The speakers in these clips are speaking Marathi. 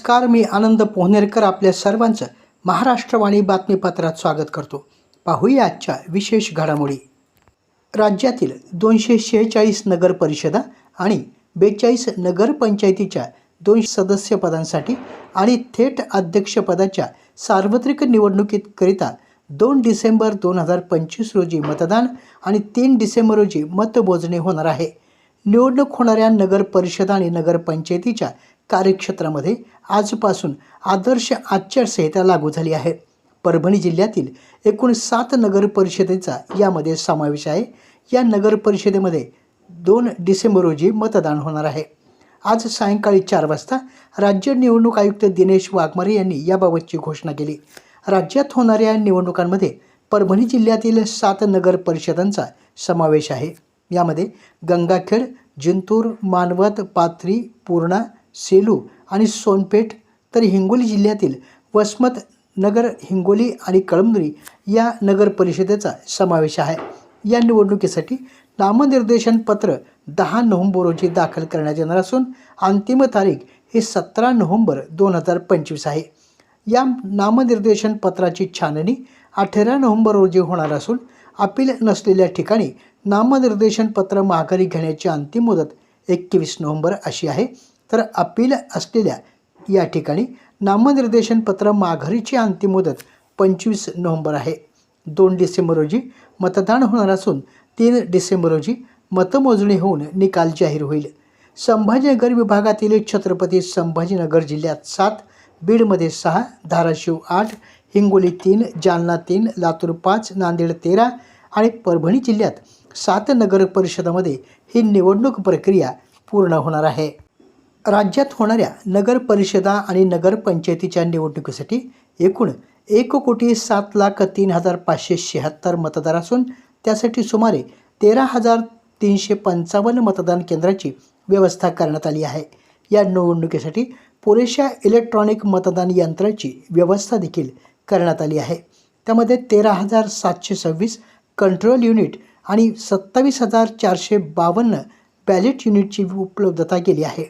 नमस्कार मी आनंद पोहनेरकर आपल्या सर्वांचं महाराष्ट्रवाणी बातमीपत्रात स्वागत करतो. पाहूया आजच्या विशेष घडामोडी. राज्यातील दोनशे शेहेचाळीस नगरपरिषदा आणि बेचाळीस नगरपंचायतीच्या दोन सदस्यपदांसाठी आणि थेट अध्यक्षपदाच्या सार्वत्रिक निवडणुकीकरिता दोन डिसेंबर दोन हजार पंचवीस रोजी मतदान आणि तीन डिसेंबर रोजी मतमोजणी होणार आहे. निवडणूक होणाऱ्या नगरपरिषदा आणि नगरपंचायतीच्या कार्यक्षेत्रामध्ये आजपासून आदर्श आचारसंहिता लागू झाली आहे. परभणी जिल्ह्यातील एकूण सात नगर परिषदेचा यामध्ये समावेश आहे. या नगर परिषदेमध्ये दोन डिसेंबर रोजी मतदान होणार आहे. आज सायंकाळी चार वाजता राज्य निवडणूक आयुक्त दिनेश वाघमारे यांनी याबाबतची घोषणा केली. राज्यात होणाऱ्या निवडणुकांमध्ये परभणी जिल्ह्यातील सात नगर परिषदांचा समावेश आहे. यामध्ये गंगाखेड जिंतूर मानवत पाथरी पूर्णा सेलू आणि सोनपेठ तर हिंगोली जिल्ह्यातील वसमत नगर हिंगोली आणि कळमनुरी या नगर परिषदेचा समावेश आहे. या निवडणुकीसाठी नामनिर्देशन पत्र दहा नोव्हेंबर रोजी दाखल करण्यात येणार असून अंतिम तारीख ही सतरा नोव्हेंबर दोन हजार पंचवीस आहे. या नामनिर्देशन पत्राची छाननी अठरा नोव्हेंबर रोजी होणार असून अपील नसलेल्या ठिकाणी नामनिर्देशन पत्र माघारी घेण्याची अंतिम मुदत एकवीस नोव्हेंबर अशी आहे. तर अपील असलेल्या या ठिकाणी नामनिर्देशन पत्र माघारीची अंतिम मुदत पंचवीस नोव्हेंबर आहे. दोन डिसेंबर रोजी मतदान होणार असून तीन डिसेंबर रोजी मतमोजणी होऊन निकाल जाहीर होईल. संभाजीनगर विभागातील छत्रपती संभाजीनगर जिल्ह्यात सात बीडमध्ये सहा धाराशिव आठ हिंगोली तीन जालना तीन लातूर पाच नांदेड तेरा आणि परभणी जिल्ह्यात सात नगर परिषदामध्ये ही निवडणूक प्रक्रिया पूर्ण होणार आहे. राज्यात होणाऱ्या नगर परिषदा आणि नगरपंचायतीच्या निवडणुकीसाठी एकूण एक कोटी सात लाख तीन हजार पाचशे शहात्तर मतदार असून त्यासाठी सुमारे तेरा हजार तीनशे पंचावन्न मतदान केंद्राची व्यवस्था करण्यात आली आहे. या निवडणुकीसाठी पुरेशा इलेक्ट्रॉनिक मतदान यंत्राची व्यवस्था देखील करण्यात आली आहे. त्यामध्ये तेरा हजार सातशे सव्वीस कंट्रोल युनिट आणि सत्तावीस हजार चारशे बावन्न बॅलेट युनिटची उपलब्धता केली आहे.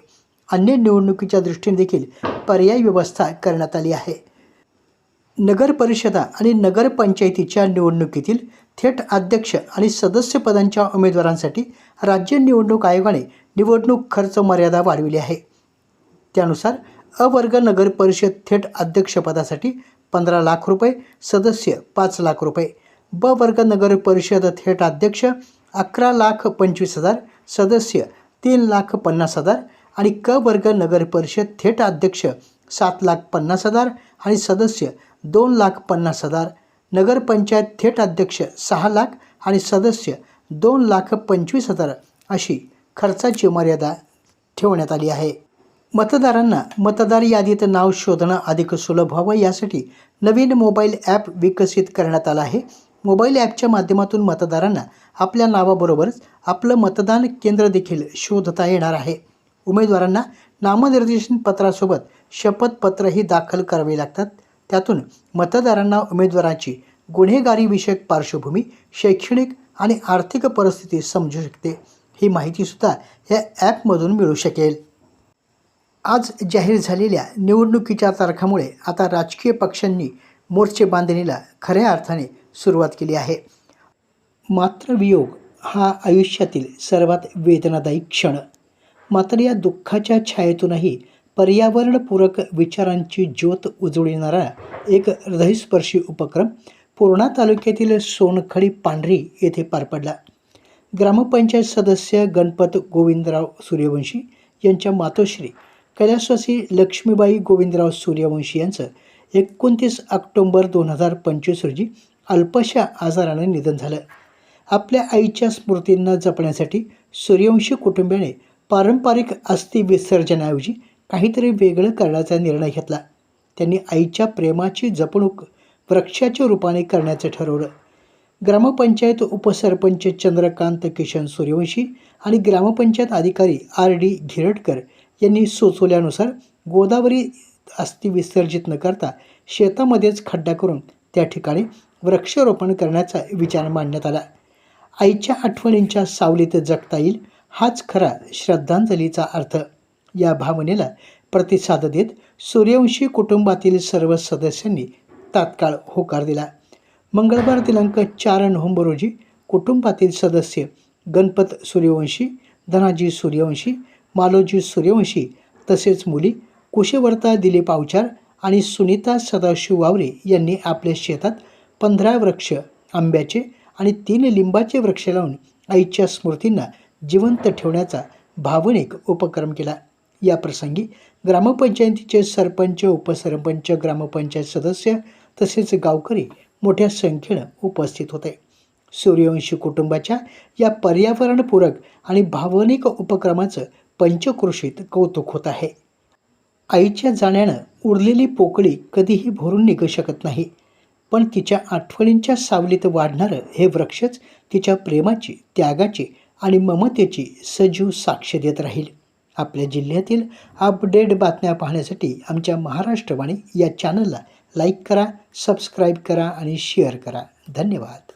अन्य निवडणुकीच्या दृष्टीने देखील पर्यायी व्यवस्था करण्यात आली आहे. नगर परिषदा आणि नगरपंचायतीच्या निवडणुकीतील थेट अध्यक्ष आणि सदस्यपदांच्या उमेदवारांसाठी राज्य निवडणूक आयोगाने निवडणूक खर्च मर्यादा वाढविली आहे. त्यानुसार अवर्ग नगरपरिषद नगर परिषद थेट अध्यक्षपदासाठी पंधरा लाख रुपये सदस्य पाच लाख रुपये ब वर्ग नगर परिषद थेट अध्यक्ष अकरा लाख पंचवीस हजार सदस्य तीन लाख पन्नास हजार आणि क वर्ग नगर परिषद थेट अध्यक्ष सात लाख पन्नास हजार आणि सदस्य दोन लाख पन्नास हजार. नगरपंचायत थेट अध्यक्ष सहा लाख आणि सदस्य दोन लाख पंचवीस हजार अशी खर्चाची मर्यादा ठेवण्यात आली आहे. मतदारांना मतदार यादीत नाव शोधणं अधिक सुलभ व्हावं यासाठी नवीन मोबाईल ॲप विकसित करण्यात आलं आहे. मोबाईल ॲपच्या माध्यमातून मतदारांना आपल्या नावाबरोबरच आपलं मतदान केंद्र देखील शोधता येणार आहे. उमेदवारांना नामनिर्देशन पत्रासोबत शपथपत्रही दाखल करावे लागतात. त्यातून मतदारांना उमेदवाराची गुन्हेगारीविषयक पार्श्वभूमी शैक्षणिक आणि आर्थिक परिस्थिती समजू शकते. ही माहितीसुद्धा या ॲपमधून मिळू शकेल. आज जाहीर झालेल्या निवडणुकीच्या तारखामुळे आता राजकीय पक्षांनी मोर्चे बांधणीला खऱ्या अर्थाने सुरुवात केली आहे. मात्र वियोग हा आयुष्यातील सर्वात वेदनादायी क्षण. मात्र या दुःखाच्या छायेतूनही पर्यावरणपूरक विचारांची ज्योत उजळविणारा एक हृदयस्पर्शी उपक्रम पूर्णा तालुक्यातील सोनखडी पांढरी येथे पार पडला. ग्रामपंचायत सदस्य गणपत गोविंदराव सूर्यवंशी यांच्या मातोश्री कैलासवासी लक्ष्मीबाई गोविंदराव सूर्यवंशी यांचं एकोणतीस ऑक्टोंबर दोन हजार पंचवीस रोजी अल्पशा आजाराने निधन झालं. आपल्या आईच्या स्मृतींना जपण्यासाठी सूर्यवंशी कुटुंबियाने पारंपरिक अस्थि विसर्जनाऐवजी काहीतरी वेगळं करण्याचा निर्णय घेतला. त्यांनी आईच्या प्रेमाची जपणूक वृक्षाच्या रूपाने करण्याचं ठरवलं. ग्रामपंचायत उपसरपंच चंद्रकांत किशन सूर्यवंशी आणि ग्रामपंचायत अधिकारी आर डी घिरटकर यांनी सुचवल्यानुसार गोदावरी अस्थि विसर्जित न करता शेतामध्येच खड्डा करून त्या ठिकाणी वृक्षारोपण करण्याचा विचार मांडण्यात आला. आईच्या आठवणींच्या सावलीत जगता येईल हाच खरा श्रद्धांजलीचा अर्थ. या भावनेला प्रतिसाद देत सूर्यवंशी कुटुंबातील सर्व सदस्यांनी तात्काळ होकार दिला. मंगळवार दिनांक चार नोव्हेंबर रोजी कुटुंबातील सदस्य गणपत सूर्यवंशी धनाजी सूर्यवंशी मालोजी सूर्यवंशी तसेच मुली कुशवर्ता दिलीप अवचार आणि सुनीता सदाशिव वावरे यांनी आपल्या शेतात पंधरा वृक्ष आंब्याचे आणि तीन लिंबाचे वृक्ष लावून आईच्या स्मृतींना जिवंत ठेवण्याचा भावनिक उपक्रम केला. या प्रसंगी ग्रामपंचायतीचे सरपंच उपसरपंच ग्रामपंचायत सदस्य तसेच गावकरी मोठ्या संख्येनं उपस्थित होते. सूर्यवंशी कुटुंबाच्या या पर्यावरणपूरक आणि भावनिक उपक्रमाचं पंचकृषीत कौतुक होत आहे. आईच्या जाण्यानं उरलेली पोकळी कधीही भरून निघू शकत नाही पण तिच्या आठवणींच्या सावलीत वाढणारं हे वृक्षच तिच्या प्रेमाची त्यागाची आणि ममतेची सजीव साक्ष देत राहील. आपल्या जिल्ह्यातील अपडेट बातम्या पाहण्यासाठी आमच्या महाराष्ट्रवाणी या चॅनलला लाईक करा सबस्क्राईब करा आणि शेअर करा. धन्यवाद.